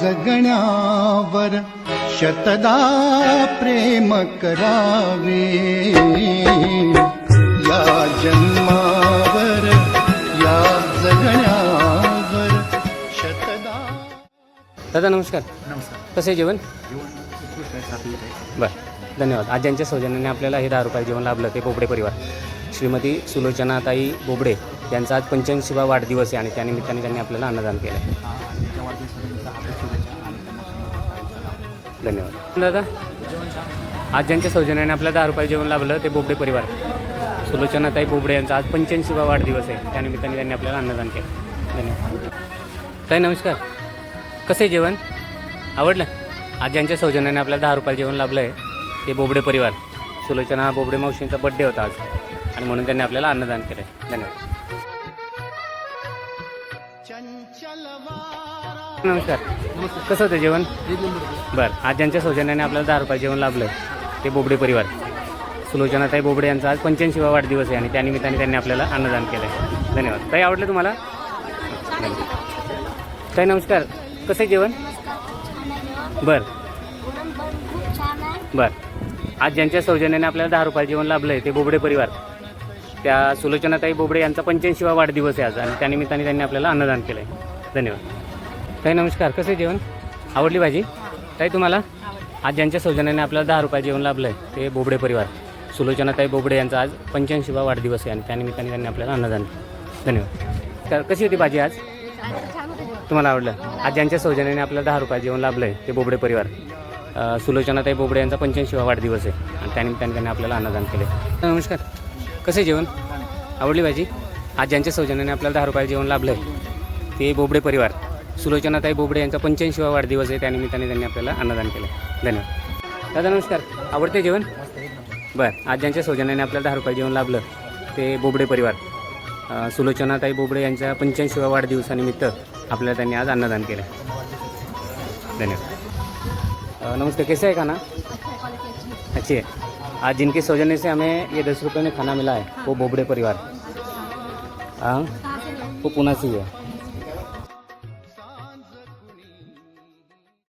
जगण्यावर शतदा प्रेम करावे. या जन्मावर या जगण्यावर शतदा दादा नमस्कार. नमस्कार. कसं आहे जेवण? बरं धन्यवाद. आज ज्यांच्या सौजन्याने आपल्याला हे दहा रुपये जेवण लाभलं ते बोबडे परिवार. श्रीमती सुलोचनाताई बोबडे. यांचा आज पंच्याऐंशीवा वाढदिवस आहे आणि त्यानिमित्ताने त्यांनी आपल्याला अन्नदान केलं. आहे धन्यवाद. दादा आज ज्यांच्या सौजन्याने आपल्याला दहा रुपये जेवण लाभलं ते बोबडे परिवार. सुलोचनाताई बोबडे यांचा आज पंच्याऐंशीवा वाढदिवस आहे. त्यानिमित्ताने त्यांनी आपल्याला अन्नदान केलं. धन्यवाद. ताई नमस्कार. कसं आहे जेवण? आवडलं? आज ज्यांच्या सौजन्याने आपल्याला दहा रुपये जेवण लाभलं आहे ते बोबडे परिवार. सुलोचना बोबडे मावशींचा बड्डे होता आज. आणि म्हणून त्यांनी आपल्याला अन्नदान केलं आहे धन्यवाद. नमस्कार. कसं होतं जेवण? बरं. आज ज्यांच्या सौजन्याने आपल्याला दहा रुपये जेवण लाभलं आहे ते बोबडे परिवार. सुलोचनाताई बोबडे यांचा आज पंच्याऐंशीवा वाढदिवस आहे आणि त्यानिमित्ताने त्यांनी आपल्याला अन्नदान केलं आहे धन्यवाद. ताई आवडलं तुम्हाला? ताई नमस्कार. कसं आहे जेवण? बरं. बरं. आज ज्यांच्या सौजन्याने आपल्याला दहा रुपये जेवण लाभलं आहे ते बोबडे परिवार. त्या सुलोचनाताई बोबडे यांचा पंच्याऐंशीवा वाढदिवस आहे आज आणि त्यानिमित्ताने त्यांनी आपल्याला अन्नदान केलं आहे धन्यवाद. ताई नमस्कार. कसं आहे जेवण? आवडली भाजी? ताई तुम्हाला? आज ज्यांच्या सौजन्याने आपल्याला दहा रुपये जेवण लाभलं आहे ते बोबडे परिवार. सुलोचनाताई बोबडे यांचा आज पंच्याऐंशीवा वाढदिवस आहे आणि त्यानिमित्ताने त्यांनी आपल्याला अन्नदान धन्यवाद. तर कशी होती भाजी आज? तुम्हाला आवडलं. आज ज्यांच्या सौजन्याने आपल्याला दहा रुपये जेवण लाभलं आहे ते बोबडे परिवार. सुलोचनाताई बोबडे यांचा पंच्याऐंशीवा वाढदिवस आहे आणि त्यानिमित्ताने त्यांनी आपल्याला अन्नदान केले नमस्कार. कसं आहे जेवण? आवडली भाजी? आज ज्यांच्या सौजन्याने आपल्याला दहा रुपये जेवण लाभलं आहे ते बोबडे परिवार. सुलोचनाताई बोबडे यांचा पंच्याऐंशीवा वाढदिवस आहे. त्यानिमित्ताने त्यांनी आपल्याला अन्नदान केलं. धन्यवाद. दादा नमस्कार. आवडते जेवण? बरं. आज ज्यांच्या सौजन्याने आपल्याला दहा रुपये जेवण लाभलं ते बोबडे परिवार. सुलोचनाताई बोबडे यांच्या पंच्याऐंशीव्या वाढदिवसानिमित्त आपल्याला त्यांनी आज अन्नदान केलं. धन्यवाद. नमस्कार. नमस्ते कैसे का खाना अच्छी है आज जिनके सौजन्य से हमें ये दस रुपये में खाना मिला है वो बोबड़े परिवार. हाँ वो पुणे से ही है.